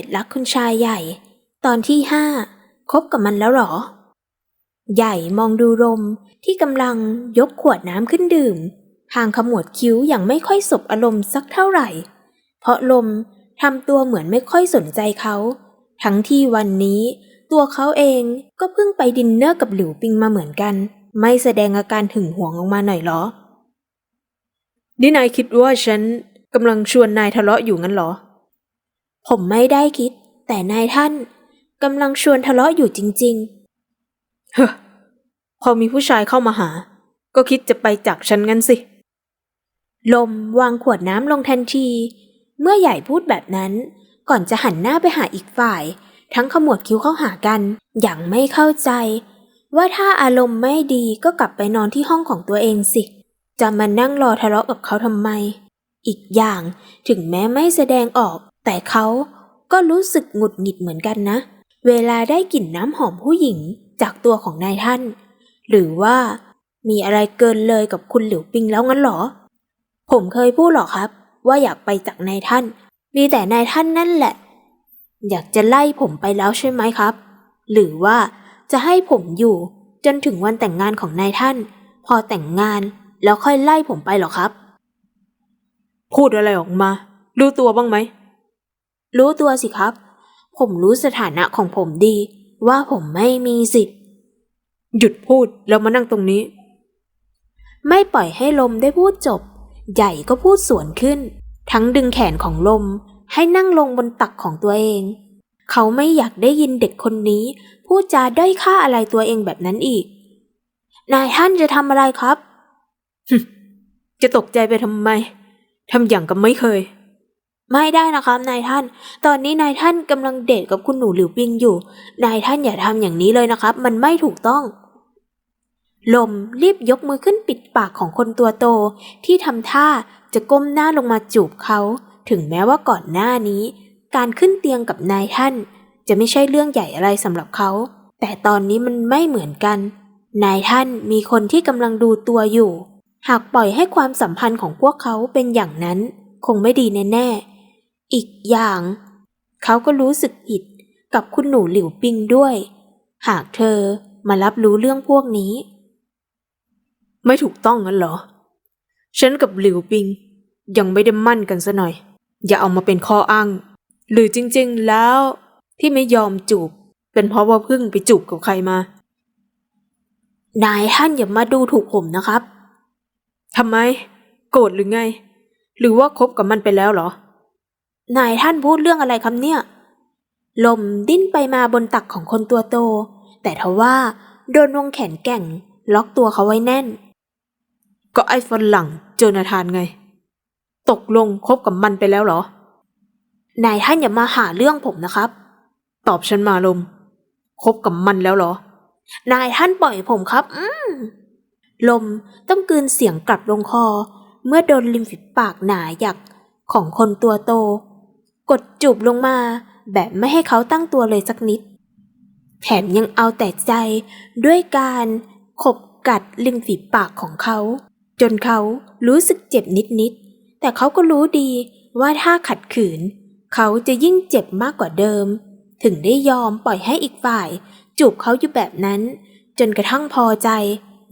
ษรักคุณชายใหญ่ ตอนที่ห้าคบกับมันแล้วหรอ ใหญ่มองดูรมที่กำลังยกขวดน้ำขึ้นดื่ม ทางขมวดคิ้วอย่างไม่ค่อยสบอารมณ์สักเท่าไหร่ เพราะลมทำตัวเหมือนไม่ค่อยสนใจเขา ทั้งที่วันนี้ตัวเขาเองก็เพิ่งไปดินเนอร์กับหลิวปิงมาเหมือนกัน ไม่แสดงอาการหึงห่วงออกมาหน่อยหรอ นี่นายคิดว่าฉันกำลังชวนนายทะเลาะอยู่งั้นหรอ ผมไม่ได้คิด แต่นายท่านกำลังชวนทะเลาะอยู่จริงเฮ้อพอมีผู้ชายเข้ามาหา ก็คิดจะไปจากฉันงั้นสิๆลมวางขวดน้ำลงทันที เมื่อใหญ่พูดแบบนั้น ก่อนจะหันหน้าไปหาอีกฝ่าย ทั้งขมวดคิ้วเข้าหากัน อย่างไม่เข้าใจ ว่าถ้าอารมณ์ไม่ดีก็กลับไปนอนที่ห้องของตัวเองสิ จะมานั่งรอทะเลาะกับเขาทำไม อีกอย่างถึงแม้ไม่แสดงออก แต่เขาก็รู้สึกหงุดหงิดเหมือนกันนะ เวลาได้กลิ่นน้ำหอมผู้หญิงจากตัวของนายท่าน หรือว่ามีอะไรเกินเลยกับคุณหลิวปิงแล้วงั้นหรอ ผมเคยพูดหรอครับ ว่าอยากไปจากนายท่าน มีแต่นายท่านนั่นแหละ อยากจะไล่ผมไปแล้วใช่ไหมครับ หรือว่าจะให้ผมอยู่จนถึงวันแต่งงานของนายท่าน พอแต่งงานแล้วค่อยไล่ผมไปหรอครับ พูดอะไรออกมารู้ตัวบ้างไหม รู้ตัวสิครับ ผมรู้สถานะของผมดี ว่าผมไม่มีสิทธิ์ หยุดพูดแล้วมานั่งตรงนี้ ไม่ปล่อยให้ลมได้พูดจบ ใหญ่ก็พูดสวนขึ้น ทั้งดึงแขนของลมให้นั่งลงบนตักของตัวเอง เขาไม่อยากได้ยินเด็กคนนี้ พูดจาด้อยค่าอะไรตัวเองแบบนั้นอีก นายท่านจะทำอะไรครับ จะตกใจไปทำไม ทำอย่างกับไม่เคย ไม่ได้นะครับนายท่าน ตอนนี้นายท่านกำลังเดทกับคุณหนูหลิวปิงอยู่ นายท่านอย่าทำอย่างนี้เลยนะครับ มันไม่ถูกต้อง ลมรีบยกมือขึ้นปิดปากของคนตัวโต ที่ทำท่าจะก้มหน้าลงมาจูบเขา ถึงแม้ว่าก่อนหน้านี้ การขึ้นเตียงกับนายท่าน จะไม่ใช่เรื่องใหญ่อะไรสำหรับเขา แต่ตอนนี้มันไม่เหมือนกัน นายท่านมีคนที่กำลังดูตัวอยู่ หากปล่อยให้ความสัมพันธ์ของพวกเขาเป็นอย่างนั้น คงไม่ดีแน่ๆ อีกอย่าง เขาก็รู้สึกผิดกับคุณหนูหลิวปิงด้วย หากเธอมารับรู้เรื่องพวกนี้ ไม่ถูกต้องงั้นเหรอ ฉันกับหลิวปิงยังไม่ได้มั่นกันซะหน่อย อย่าเอามาเป็นข้ออ้าง หรือจริงๆแล้วที่ไม่ยอมจูบ เป็นเพราะว่าเพิ่งไปจูบกับใครมา นายท่านอย่ามาดูถูกผมนะครับทำไม โกรธหรือไง หรือว่าคบกับมันไปแล้วเหรอ นายท่านพูดเรื่องอะไรครับเนี่ย ลมดิ้นไปมาบนตักของคนตัวโต แต่ทว่าโดนวงแขนแก่ง ล็อกตัวเขาไว้แน่น ก็ไอ้ฝรั่งโจนาธานไง ตกลงคบกับมันไปแล้วเหรอ นายท่านอย่ามาหาเรื่องผมนะครับ ตอบฉันมาลม คบกับมันแล้วเหรอ นายท่านปล่อยผมครับ อืมลมต้องกืนเสียงกลับลงคอ เมื่อโดนริมฝีปากหนาหยักของคนตัวโต กดจูบลงมา แบบไม่ให้เขาตั้งตัวเลยสักนิด แถมยังเอาแต่ใจด้วยการขบกัดริมฝีปากของเขา จนเขารู้สึกเจ็บนิดๆ แต่เขาก็รู้ดีว่าถ้าขัดขืน เขาจะยิ่งเจ็บมากกว่าเดิม ถึงได้ยอมปล่อยให้อีกฝ่าย จูบเขาอยู่แบบนั้น จนกระทั่งพอใจ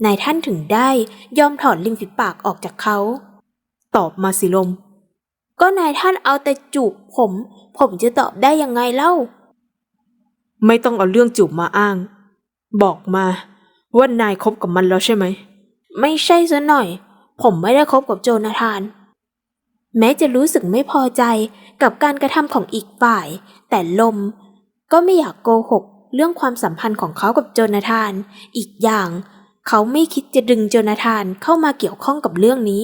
นายท่านถึงได้ยอมถอดริมฝีปากออกจากเขา ตอบมาสิลม ก็นายท่านเอาแต่จูบผม ผมจะตอบได้ยังไงเล่า ไม่ต้องเอาเรื่องจูบมาอ้าง บอกมา ว่านายคบกับมันแล้วใช่ไหม ไม่ใช่ซะหน่อย ผมไม่ได้คบกับโจนาธาน แม้จะรู้สึกไม่พอใจกับการกระทำของอีกฝ่าย แต่ลม ก็ไม่อยากโกหกเรื่องความสัมพันธ์ของเขากับโจนาธาน อีกอย่าง เขาไม่คิดจะดึงโจนาธานเข้ามาเกี่ยวข้องกับเรื่องนี้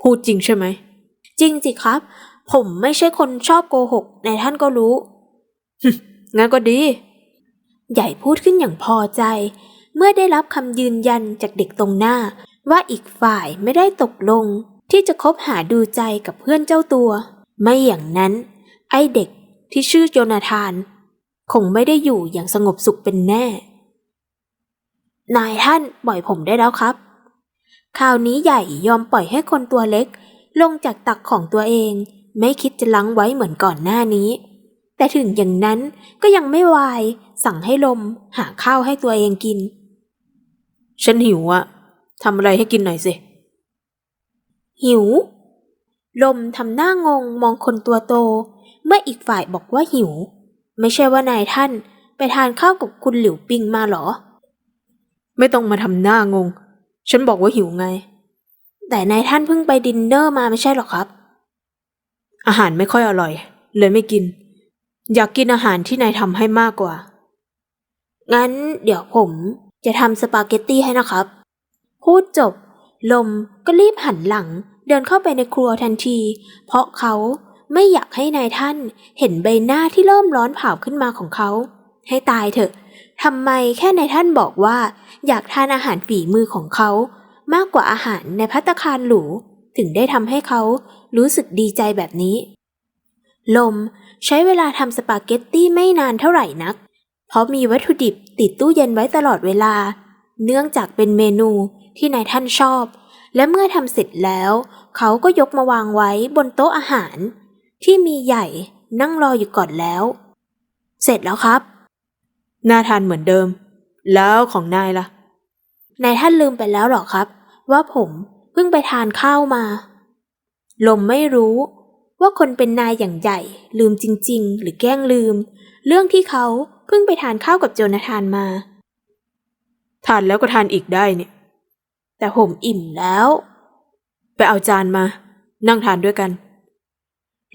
พูดจริงใช่ไหม จริงสิครับ ผมไม่ใช่คนชอบโกหกนายท่านก็รู้งั้นก็ดี ใหญ่พูดขึ้นอย่างพอใจ เมื่อได้รับคำยืนยันจากเด็กตรงหน้า ว่าอีกฝ่ายไม่ได้ตกลง ที่จะคบหาดูใจกับเพื่อนเจ้าตัว ไม่อย่างนั้น ไอเด็กที่ชื่อโจนาธาน คงไม่ได้อยู่อย่างสงบสุขเป็นแน่ นายท่านปล่อยผมได้แล้วครับ คราวนี้ใหญ่ยอมปล่อยให้คนตัวเล็ก ลงจากตักของตัวเอง ไม่คิดจะล้างไว้เหมือนก่อนหน้านี้ แต่ถึงอย่างนั้นก็ยังไม่วาย สั่งให้ลม หาข้าวให้ตัวเองกิน ฉันหิวอะทำอะไรให้กินหน่อยสิ หิว ลมทำหน้างงมองคนตัวโต เมื่ออีกฝ่ายบอกว่าหิว ไม่ใช่ว่านายท่านไปทานข้าวกับคุณหลิวปิงมาเหรอ ไม่ต้องมาทำหน้างง ฉันบอกว่าหิวไง แต่นายท่านเพิ่งไปดินเนอร์มาไม่ใช่หรอครับ อาหารไม่ค่อยอร่อย เลยไม่กิน อยากกินอาหารที่นายทำให้มากกว่า งั้นเดี๋ยวผมจะทำสปาเกตตี้ให้นะครับ พูดจบ ลมก็รีบหันหลัง เดินเข้าไปในครัวทันที เพราะเขาไม่อยากให้นายท่านเห็นใบหน้าที่เริ่มร้อนเผาขึ้นมาของเขา ให้ตายเถอะทำไมแค่นายท่านบอกว่า อยากทานอาหารฝีมือของเขา มากกว่าอาหารในพัตตาคารหรูถึงได้ทำให้เขารู้สึกดีใจแบบนี้ ลมใช้เวลาทำสปาเกตตี้ไม่นานเท่าไหร่นัก เพราะมีวัตถุดิบติดตู้เย็นไว้ตลอดเวลา เนื่องจากเป็นเมนูที่นายท่านชอบ และเมื่อทำเสร็จแล้ว เขาก็ยกมาวางไว้บนโต๊ะอาหาร ที่มีใหญ่นั่งรออยู่ก่อนแล้ว เสร็จแล้วครับ น่าทานเหมือนเดิม แล้วของนายล่ะ นายท่านลืมไปแล้วหรอครับ ว่าผมเพิ่งไปทานข้าวมา ลมไม่รู้ว่าคนเป็นนายอย่างใหญ่ลืมจริง ๆ หรือแกล้งลืม เรื่องที่เขาเพิ่งไปทานข้าวกับโจนาธานมา ทานแล้วก็ทานอีกได้เนี่ย แต่ผมอิ่มแล้ว ไปเอาจานมา นั่งทานด้วยกัน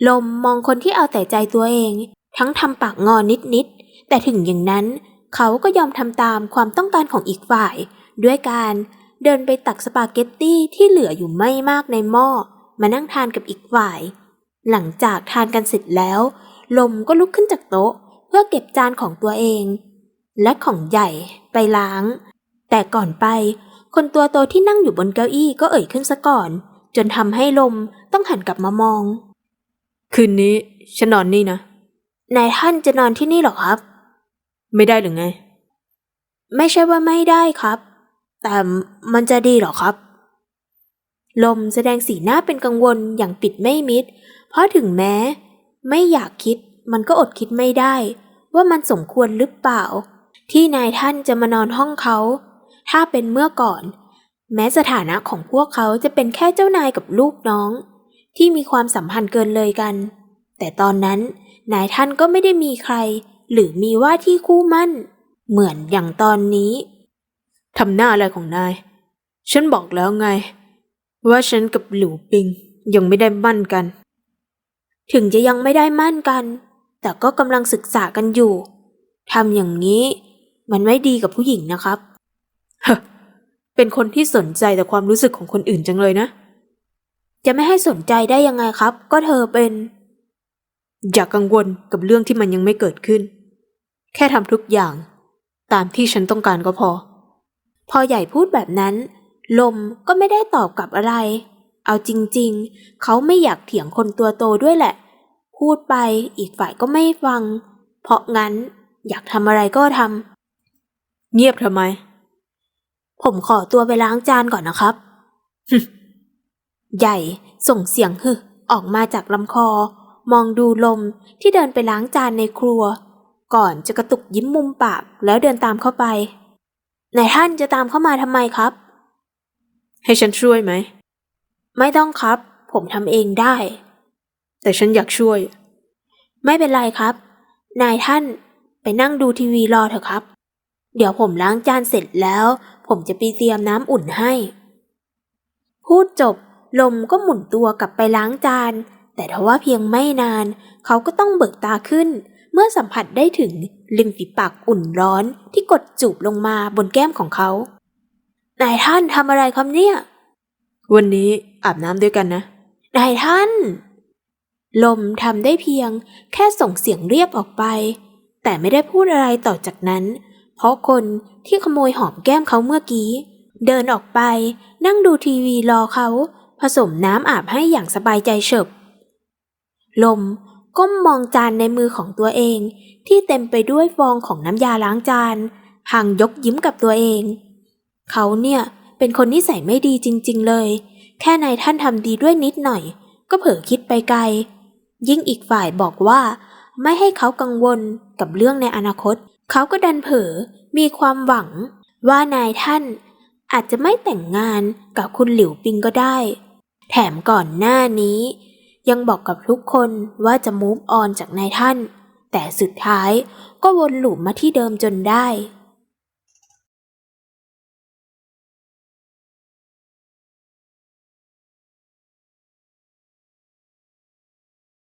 ลมมองคนที่เอาแต่ใจตัวเอง ทั้งทำปากงอนิดๆแต่ถึงอย่างนั้น เขาก็ยอมทำตามความต้องการของอีกฝ่าย ด้วยการ เดินไปตักสปาเกตตี้ที่เหลืออยู่ไม่มากในหม้อ มานั่งทานกับอีกฝ่าย หลังจากทานกันเสร็จแล้ว ลมก็ลุกขึ้นจากโต๊ะ เพื่อเก็บจานของตัวเอง และของใหญ่ไปล้าง แต่ก่อนไป คนตัวโตที่นั่งอยู่บนเก้าอี้ก็เอ่ยขึ้นซะก่อน จนทำให้ลมต้องหันกลับมามอง คืนนี้ฉันนอนนี่นะ นายท่านจะนอนที่นี่เหรอครับ ไม่ได้หรือไง ไม่ใช่ว่าไม่ได้ครับ แต่มันจะดีหรอครับ ลมแสดงสีหน้าเป็นกังวลอย่างปิดไม่มิด เพราะถึงแม้ ไม่อยากคิดมันก็อดคิดไม่ได้ ว่ามันสมควรหรือเปล่า ที่นายท่านจะมานอนห้องเขา ถ้าเป็นเมื่อก่อน แม้สถานะของพวกเขาจะเป็นแค่เจ้านายกับลูกน้อง ที่มีความสัมพันธ์เกินเลยกัน แต่ตอนนั้นนายท่านก็ไม่ได้มีใคร หรือมีว่าที่คู่มั่น เหมือนอย่างตอนนี้ ทำหน้าอะไรของนาย ฉันบอกแล้วไง ว่าฉันกับหลิวปิงยังไม่ได้มั่นกัน ถึงจะยังไม่ได้มั่นกัน แต่ก็กำลังศึกษากันอยู่ทำอย่างนี้มันไม่ดีกับผู้หญิงนะครับเฮ้อเป็นคนที่สนใจแต่ความรู้สึกของคนอื่นจังเลยนะ จะไม่ให้สนใจได้ยังไงครับ ก็เธอเป็น อย่ากกังวลกับเรื่องที่มันยังไม่เกิดขึ้น แค่ทำทุกอย่าง ตามที่ฉันต้องการก็พอ พอใหญ่พูดแบบนั้น ลมก็ไม่ได้ตอบกลับอะไร เอาจริงๆ เขาไม่อยากเถียงคนตัวโตด้วยแหละ พูดไปอีกฝ่ายก็ไม่ฟัง เพราะงั้นอยากทำอะไรก็ทเงียบทำไมำผมขอตัวไปล้างจานก่อนนะครับ ใหญ่ส่งเสียงฮึออกมาจากลำคอ มองดูลมที่เดินไปล้างจานในครัว ก่อนจะกระตุกยิ้มมุมปากแล้วเดินตามเข้าไป นายท่านจะตามเข้ามาทำไมครับ ให้ฉันช่วยไหม ไม่ต้องครับ ผมทำเองได้ แต่ฉันอยากช่วย ไม่เป็นไรครับ นายท่านไปนั่งดูทีวีรอเถอะครับ เดี๋ยวผมล้างจานเสร็จแล้ว ผมจะไปเตรียมน้ำอุ่นให้ พูดจบ ลมก็หมุนตัวกลับไปล้างจาน แต่ทว่าเพียงไม่นาน เขาก็ต้องเบิกตาขึ้น เมื่อสัมผัสได้ถึง ริมฝีปากอุ่นร้อนที่กดจูบลงมาบนแก้มของเขา นายท่านทำอะไรครับเนี่ย วันนี้อาบน้ำด้วยกันนะ นายท่าน ลมทำได้เพียง แค่ส่งเสียงเรียกออกไป แต่ไม่ได้พูดอะไรต่อจากนั้น เพราะคนที่ขโมยหอมแก้มเขาเมื่อกี้ เดินออกไปนั่งดูทีวีรอเขา ผสมน้ำอาบให้อย่างสบายใจเฉิบลม ก้มมองจานในมือของตัวเอง ที่เต็มไปด้วยฟองของน้ำยาล้างจานพางยกยิ้มกับตัวเอง เขาเนี่ยเป็นคนนิสัยไม่ดีจริง ๆเลย แค่นายท่านทำดีด้วยนิดหน่อย ก็เผลอคิดไปไกล ยิ่งอีกฝ่ายบอกว่า ไม่ให้เขากังวลกับเรื่องในอนาคต เขาก็ดันเผลอมีความหวัง ว่านายท่านอาจจะไม่แต่งงานกับคุณหลิวปิงก็ได้ แถมก่อนหน้านี้ ยังบอกกับทุกคนว่าจะมูฟออนจากนายท่าน แต่สุดท้ายก็วนหลุมมาที่เดิมจนได้